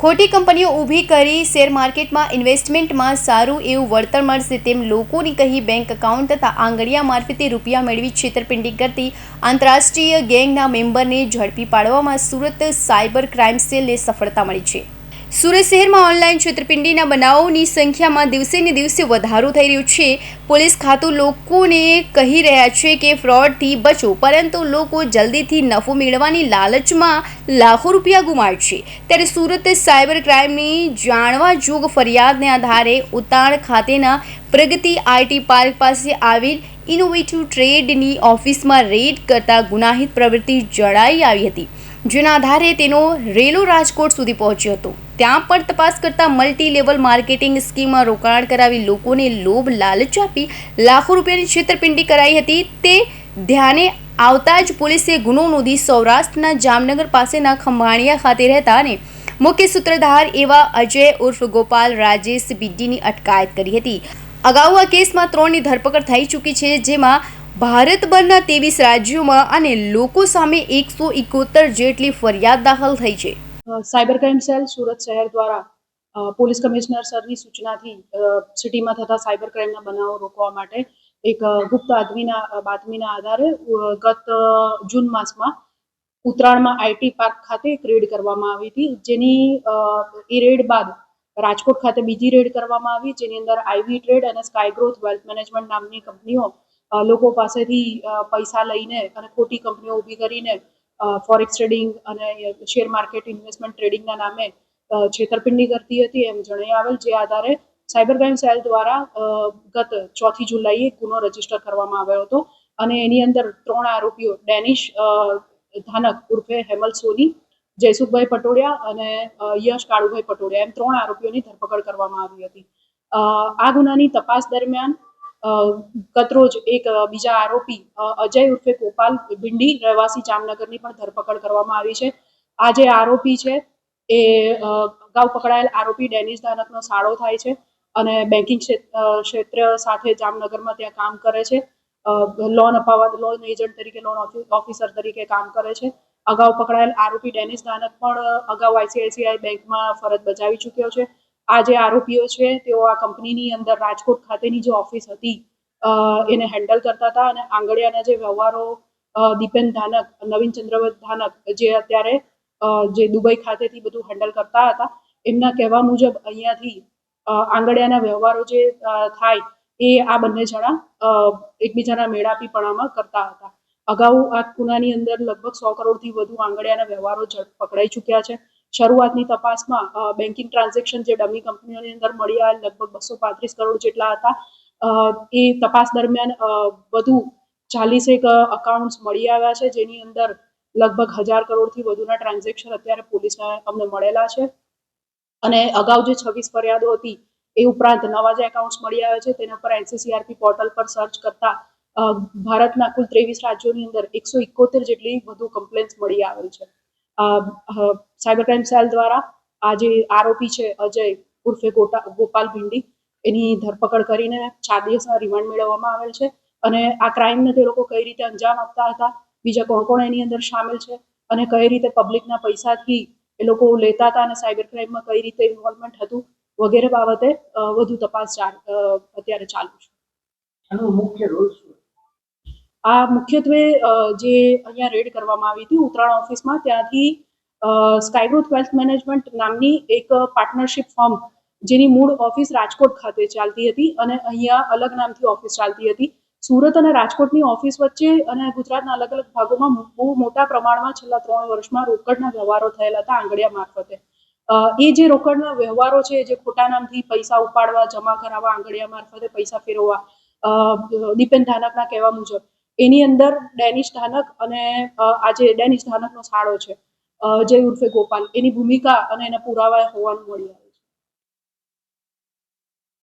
ખોટી કંપનીઓ ઊભી કરી શેર માર્કેટમાં ઇન્વેસ્ટમેન્ટમાં સારું એવું વળતર મળશે તેમ લોકોની કહી બેંક એકાઉન્ટ તથા આંગળિયા મારફતે રૂપિયા મેળવી છેતરપિંડી કરતી આંતરરાષ્ટ્રીય ગેંગના મેમ્બરને ઝડપી પાડવામાં સુરત સાયબર ક્રાઇમ સેલને સફળતા મળી છે. સુરત શહેરમાં ઓનલાઈન છેતરપિંડીના બનાવોની સંખ્યામાં દિવસે ને દિવસે વધારો થઈ રહ્યો છે. પોલીસ ખાતું લોકોને કહી રહ્યા છે કે ફ્રોડથી બચો, પરંતુ લોકો જલ્દીથી નફો મેળવવાની લાલચમાં લાખો રૂપિયા ગુમાવે છે ત્યારે સુરત સાયબર ક્રાઇમની જાણવા જોગ ફરિયાદને આધારે ઉતાણ ખાતેના પ્રગતિ આઈટી પાર્ક પાસે આવેલ ઇનોવેટિવ ટ્રેડની ઓફિસમાં રેડ કરતા ગુનાહિત પ્રવૃત્તિ જણાઈ આવી હતી, જેના આધારે તેનો રેલો રાજકોટ સુધી પહોંચ્યો હતો. ત્યાં પણ તપાસ કરતા મલ્ટી લેવલ માર્કેટિંગ સ્કીમમાં રોકાણ કરાવી લોકોને લોભ લાલચ આપી લાખો રૂપિયાની છેતરપિંડી કરાઈ હતી. તે ધ્યાને આવતા જ પોલીસે ગુનો નોંધી સૌરાષ્ટ્રના જામનગર પાસેના ખંભાળિયા ખાતે રહેતા અને મુખ્ય સૂત્રધાર એવા અજય ઉર્ફ ગોપાલ રાજેશ બીડીની અટકાયત કરી હતી. અગાઉ આ કેસમાં ત્રણની ધરપકડ થઈ ચૂકી છે, જેમાં ભારતભરના ત્રેવીસ રાજ્યોમાં અને લોકો સામે એકસો એકોતેર જેટલી ફરિયાદ દાખલ થઈ છે. સાયબર ક્રાઇમ સેલ સુરત શહેર દ્વારા પોલીસ કમિશનર સરની સૂચનાથી સિટીમાં થતા સાયબર ક્રાઇમના બનાવો રોકવા માટે એક ગુપ્ત આદમીના બાતમીના આધારે ગત જૂન માસમાં ઉત્તરાયણમાં આઈટી પાર્ક ખાતે એક રેડ કરવામાં આવી હતી. જેની એ રેડ બાદ રાજકોટ ખાતે બીજી રેડ કરવામાં આવી. જેની અંદર આઈવી ટ્રેડ અને સ્કાય ગ્રોથ વેલ્થ મેનેજમેન્ટ નામની કંપનીઓ લોકો પાસેથી પૈસા લઈને અને ખોટી કંપનીઓ ઊભી કરીને ફોરેક્સ ટ્રેડિંગ અને શેર માર્કેટ ઇન્વેસ્ટમેન્ટ ટ્રેડિંગના નામે છેતરપિંડી કરતી હતી એમ જણાઈ આવેલ, જે આધારે સાયબર ક્રાઇમ સેલ દ્વારા ગત ચોથી જુલાઈએ ગુનો રજિસ્ટર કરવામાં આવ્યો હતો અને એની અંદર ત્રણ આરોપીઓ, ડેનિશ ધાનક ઉર્ફે હેમલ સોની, જયસુખભાઈ પટોડિયા અને યશ કાળુભાઈ પટોડિયા એમ ત્રણ આરોપીઓની ધરપકડ કરવામાં આવી હતી. આ ગુનાની તપાસ દરમિયાન ગતરોજ એક બીજા આરોપી અજય ઉર્ફે ગોપાલ ભિંડી રહેવાસી જામનગરની પણ ધરપકડ કરવામાં આવી છે. આ જે આરોપી છે, એ અગાઉ પકડાયેલ આરોપી ડેનિસ દાનકનો સાળો થાય છે અને બેન્કિંગ ક્ષેત્ર સાથે જામનગરમાં ત્યાં કામ કરે છે. લોન અપાવવા, લોન એજન્ટ તરીકે, લોન ઓફિસર તરીકે કામ કરે છે. અગાઉ પકડાયેલ આરોપી ડેનિસ દાનક પણ, અગાઉ આઈસીઆઈસીઆઈ બેંકમાં ફરજ બજાવી ચૂક્યો છે. આ જે આરોપીઓ છે, તેઓ આ કંપનીની અંદર રાજકોટ ખાતેની જે ઓફિસ હતી એને હેન્ડલ કરતા હતા અને આંગળીયાના જે વ્યવહારો દીપેન ધાનક, નવીન ચંદ્રવત ધાનક, જે અત્યારે જે દુબઈ ખાતેથી બધું હેન્ડલ કરતા હતા, એમના કહેવા મુજબ અહીંયાથી આંગળિયાના વ્યવહારો જે થાય, એ આ બંને જણા એકબીજાના મેળાપીપણામાં કરતા હતા. અગાઉ આ ગુનાની અંદર લગભગ સો કરોડથી વધુ આંગળીયાના વ્યવહારો પકડાઈ ચૂક્યા છે. શરૂઆતની તપાસમાં બેન્કિંગ ટ્રાન્ઝેક્શન જે ડમી કંપનીઓની અંદર મળી આવેલ લગભગ બસો પાંત્રીસ કરોડ જેટલા હતા એ તપાસ દરમિયાન વધુ ચાલીસેક અકાઉન્ટ્સ મળી આવ્યા છે, જેની અંદર લગભગ હજાર કરોડથી વધુના ટ્રાન્ઝેક્શન અત્યારે પોલીસને અમને મળેલા છે. અને અગાઉ જે છવ્વીસ ફરિયાદો હતી, એ ઉપરાંત નવા જે એકાઉન્ટ્સ મળી આવ્યા છે, તેના પર એનસીસીઆરપી પોર્ટલ પર સર્ચ કરતા ભારતના કુલ ત્રેવીસ રાજ્યોની અંદર એકસો ઇકોતેર જેટલી વધુ કમ્પ્લેન્ટ્સ મળી આવેલ છે. સાયબર ક્રાઇમ સેલ દ્વારા આ જે આરોપી છે, અજય ઉર્ફે ગોટા, ગોપાલ ભીંડી, એની ધરપકડ કરીને ચાર દિવસના રિમાન્ડ મેળવવામાં આવેલ છે. અને આ ક્રાઇમને તે લોકો કઈ રીતે અંજામ આપતા હતા, બીજા કોણ કોણ એની અંદર સામેલ છે, અને કઈ રીતે પબ્લિકના પૈસાથી એ લોકો લેતા હતા અને સાયબર ક્રાઇમમાં કઈ રીતે ઇન્વોલ્વમેન્ટ હતું, વગેરે બાબતે વધુ તપાસ અત્યારે ચાલુ છે. આનો મુખ્ય રોલ આ મુખ્યત્વે જે અહીંયા રેડ કરવામાં આવી હતી ઉત્તરાયણ ઓફિસમાં, ત્યાંથી સ્કાયગ્રોથ વેલ્થ મેનેજમેન્ટ નામની એક પાર્ટનરશિપ ફર્મ જેની મૂળ ઓફિસ રાજકોટ ખાતે ચાલતી હતી અને અહીંયા અલગ નામથી ઓફિસ ચાલતી હતી. સુરત અને રાજકોટની ઓફિસ વચ્ચે અને ગુજરાતના અલગ અલગ ભાગોમાં બહુ મોટા પ્રમાણમાં છેલ્લા ત્રણ વર્ષમાં રોકડના વ્યવહારો થયેલા હતા આંગળિયા મારફતે. એ જે રોકડના વ્યવહારો છે, જે ખોટા નામથી પૈસા ઉપાડવા, જમા કરાવવા, આંગળિયા મારફતે પૈસા ફેરવવા દીપેન ધાનકના કહેવા મુજબ એની અંદર ડેનિશ ધાનક અને આજે જે ડેનિશ ધાનકનો સાળો છે જય ઉર્ફે ગોપાલ. એની ભૂમિકા અને એના પુરાવા હોવાનું મળી